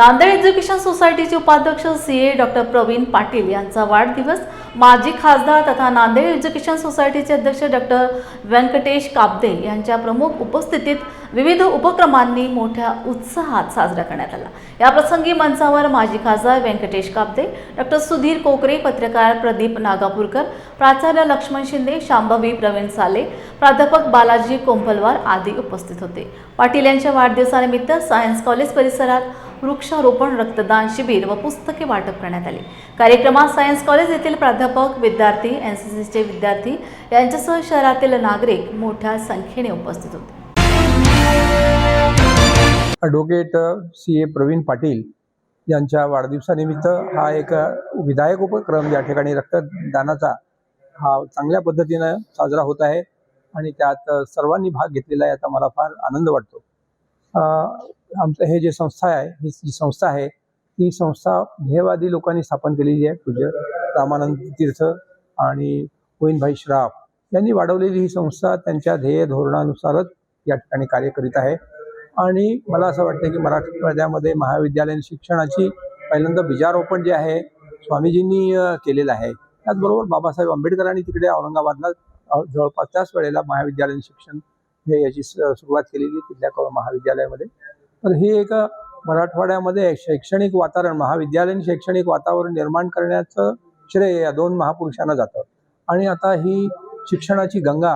Nanded education सोसायटीचे उपाध्यक्ष C A doctor Pravin Patil यांचा वाढदिवस माजी खासदार तथा नांदेड एज्युकेशन सोसायटीचे अध्यक्ष डॉक्टर व्यंकटेश काबदे यांच्या प्रमुख उपस्थितीत विविध उपक्रमांनी मोठ्या उत्साहात साजरा करण्यात आला. याप्रसंगी मंचावर माजी खासदार व्यंकटेश काबदे डॉक्टर सुधीर कोकरे पत्रकार प्रदीप नागापूरकर प्राचार्य लक्ष्मण शिंदे शांभवी प्रवीण साले प्राध्यापक बालाजी कोंपलवार आदी उपस्थित होते. पाटील यांच्या वाढदिवसानिमित्त सायन्स कॉलेज परिसरात वृक्षारोपण रक्तदान शिबिर व पुस्तके वाटप करण्यात आले. कार्यक्रमात सायन्स कॉलेज येथील प्राध्यापक विद्यार्थी एन सी सीचे विद्यार्थी यांच्यासह शहरातील नागरिक मोठ्या संख्येने उपस्थित होते. Advocate C A Pravin Patil यांच्या वाढदिवसानिमित्त हा एक विधायक उपक्रम या ठिकाणी रक्तदानाचा हा चांगल्या पद्धतीनं साजरा होत आहे आणि त्यात सर्वांनी भाग घेतलेला आहे याचा मला फार आनंद वाटतो. आमचं हे जे संस्था आहे ही जी संस्था आहे ती संस्था ध्येयवादी लोकांनी स्थापन केलेली आहे पूज्य रामानंद तीर्थ आणि गोविंदभाई श्राफ यांनी वाढवलेली ही संस्था त्यांच्या ध्येय धोरणानुसारच या ठिकाणी कार्य करीत आहे. आणि मला असं वाटतं की मराठवाड्यामध्ये महाविद्यालयीन शिक्षणाची पहिल्यांदा बीजारोपण जे आहे स्वामीजींनी केलेलं आहे. त्याचबरोबर बाबासाहेब आंबेडकरांनी तिकडे औरंगाबादला जवळपास त्याच वेळेला महाविद्यालयीन शिक्षण हे याची स- सुरुवात केलेली तिथल्या महाविद्यालयामध्ये. तर हे एक मराठवाड्यामध्ये शैक्षणिक वातावरण महाविद्यालयीन शैक्षणिक वातावरण निर्माण करण्याचं श्रेय या दोन महापुरुषांना जातं. आणि आता ही शिक्षणाची गंगा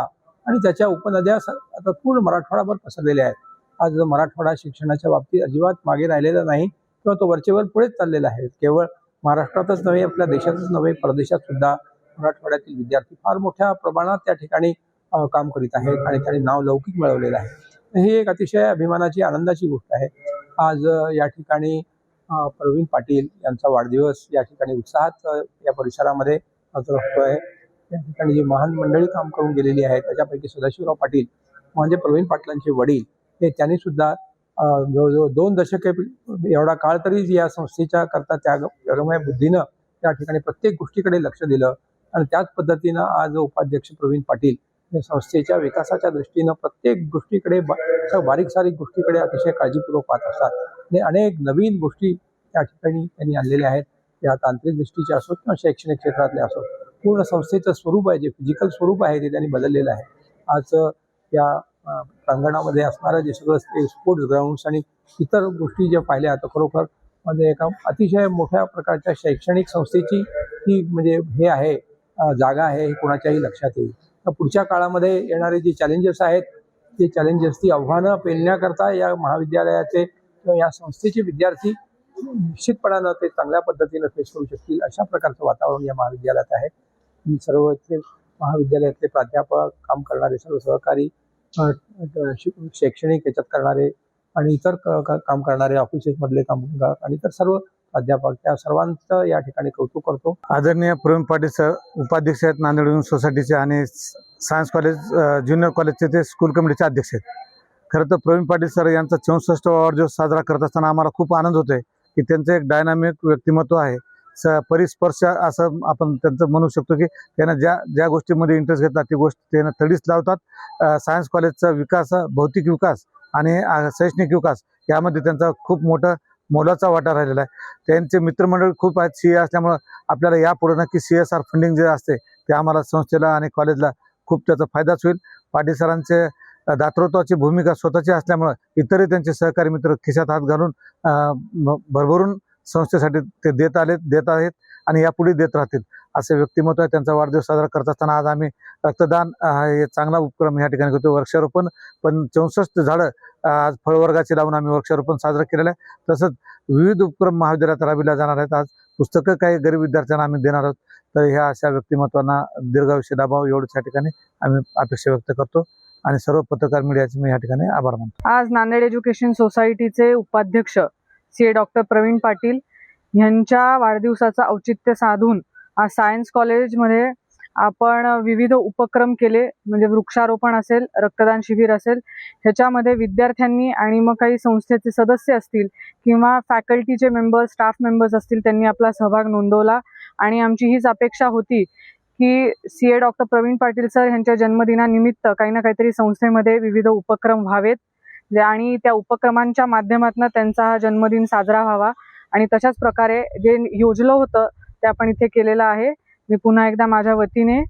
आणि त्याच्या उपनद्या स- आता पूर्ण मराठवाडाभर पसरलेल्या आहेत. आज मराठवाडा शिक्षणाच्या बाबतीत अजिबात मागे राहिलेला नाही किंवा तो वरचेवर पुढेच चाललेला आहे. केवळ महाराष्ट्रातच नव्हे आपल्या देशातच नव्हे परदेशात सुद्धा मराठवाड्यातील विद्यार्थी फार मोठ्या प्रमाणात त्या ठिकाणी काम करीत आहेत आणि त्यांनी नाव लौकिक मिळवलेलं आहे. ही एक अतिशय अभिमानाची आनंदाची गोष्ट आहे. आज या ठिकाणी प्रवीण पाटील यांचा वाढदिवस या ठिकाणी उत्साहात या परिसरामध्ये साजरा होतो आहे या ठिकाणी जी महान मंडळी काम करून गेलेली आहे त्याच्यापैकी सदाशिवराव पाटील म्हणजे प्रवीण पाटलांचे वडील हे त्यांनी सुद्धा जवळजवळ दोन दशके एवढा काळ तरी या संस्थेच्या करता त्यागमय बुद्धीनं त्या ठिकाणी प्रत्येक गोष्टीकडे लक्ष दिलं. आणि त्याच पद्धतीनं आज उपाध्यक्ष प्रवीण पाटील संस्थेच्या विकासाच्या दृष्टीनं प्रत्येक गोष्टीकडे बा- बारीक सारीक गोष्टीकडे अतिशय काळजीपूर्वक पाहत असतात. आणि अनेक नवीन गोष्टी त्या ठिकाणी त्यांनी आणलेल्या आहेत. त्या तांत्रिक दृष्टीच्या असोत किंवा शैक्षणिक क्षेत्रातल्या असोत पूर्ण संस्थेचं स्वरूप आहे जे फिजिकल स्वरूप आहे ते त्यांनी बदललेलं आहे. आज या प्रांगणामध्ये असणारं जे सगळं स्पोर्ट्स ग्राउंड्स आणि इतर गोष्टी ज्या पाहिल्या तर खरोखर म्हणजे एका अतिशय मोठ्या प्रकारच्या शैक्षणिक संस्थेची ही म्हणजे हे आहे जागा आहे हे कोणाच्याही लक्षात येईल. पुढच्या काळामध्ये येणारे जे चॅलेंजेस आहेत ते चॅलेंजेस ती आव्हानं पेलण्याकरता या महाविद्यालयाचे किंवा या संस्थेचे विद्यार्थी निश्चितपणानं ते चांगल्या पद्धतीनं फेस करू शकतील अशा प्रकारचं वातावरण या महाविद्यालयात आहे. मी सर्व इथले महाविद्यालयातले प्राध्यापक काम करणारे सर्व सहकारी शैक्षणिक याच्यात करणारे आणि इतर क- काम करणारे ऑफिसेसमधले कामगार आणि इतर सर्व प्राध्यापक त्या सर्वांचं या ठिकाणी कौतुक करतो. आदरणीय प्रवीण पाटील सर उपाध्यक्ष आहेत नांदेड सोसायटीचे आणि सायन्स कॉलेज ज्युनियर कॉलेजचे ते स्कूल कमिटीचे अध्यक्ष आहेत. खरं तर प्रवीण पाटील सर यांचा चौसष्ट वाढदिवस साजरा करत असताना आम्हाला खूप आनंद होतोय की त्यांचं एक डायनामिक व्यक्तिमत्व आहे. स परिस्पर्श असं आपण त्यांचं म्हणू शकतो की त्यांना ज्या ज्या गोष्टीमध्ये इंटरेस्ट घेतला ती गोष्ट त्यांना तडीच लावतात. सायन्स कॉलेजचा विकास भौतिक विकास आणि शैक्षणिक विकास यामध्ये त्यांचा खूप मोठा मोलाचा वाटा राहिलेला आहे. त्यांचे मित्रमंडळ खूप आहेत. सी ए असल्यामुळं आपल्याला यापुढे नक्की सी एस आर फंडिंग जे असते ते आम्हाला संस्थेला आणि कॉलेजला खूप त्याचा फायदाच होईल. पाटील सरांचे दातृत्वाची भूमिका स्वतःची असल्यामुळं इतरही त्यांचे सहकारी मित्र खिशात हात घालून भरभरून संस्थेसाठी ते देत आले देत आहेत. आणि यापुढे देत राहतील. असे व्यक्तिमत्व आहे. त्यांचा वाढदिवस साजरा करत असताना आज आम्ही रक्तदान हे चांगला उपक्रम या ठिकाणी करतो वृक्षारोपण पण चौसष्ट झाडं आज फळवर्गाची लावून आम्ही वृक्षारोपण साजरं केलेलं आहे. तसंच विविध उपक्रम महाविद्यालयात राबविल्या जाणार आहेत. आज पुस्तकं काही गरीब विद्यार्थ्यांना आम्ही देणार आहोत. तर ह्या अशा व्यक्तिमत्वांना दीर्घायुष्य लाभावं एवढंच या ठिकाणी आम्ही अपेक्षा व्यक्त करतो. आणि सर्व पत्रकार मीडियाचे मी या ठिकाणी आभार मानतो. आज नांदेड एज्युकेशन सोसायटीचे उपाध्यक्ष C A doctor Pravin Patil यांच्या वाढदिवसाचं औचित्य साधून आज सायन्स कॉलेजमध्ये आपण विविध उपक्रम केले म्हणजे वृक्षारोपण असेल रक्तदान शिबिर असेल ह्याच्यामध्ये विद्यार्थ्यांनी आणि मग काही संस्थेचे सदस्य असतील किंवा फॅकल्टीचे मेंबर्स स्टाफ मेंबर्स असतील त्यांनी आपला सहभाग नोंदवला. आणि आमची हीच अपेक्षा होती की C A doctor Pravin Patil sir यांच्या जन्मदिनानिमित्त काही ना काहीतरी संस्थेमध्ये विविध उपक्रम व्हावेत. जे आणि त्या उपक्रमांच्या माध्यमातून त्यांचा हा जन्मदिन साजरा व्हावा. आणि तशाच प्रकारे जे योजलं होतं ते आपण इथे केलेलं आहे. मी पुन्हा एकदा माझ्या वतीने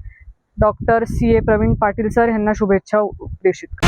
doctor C A Pravin Patil sir यांना शुभेच्छा प्रेषित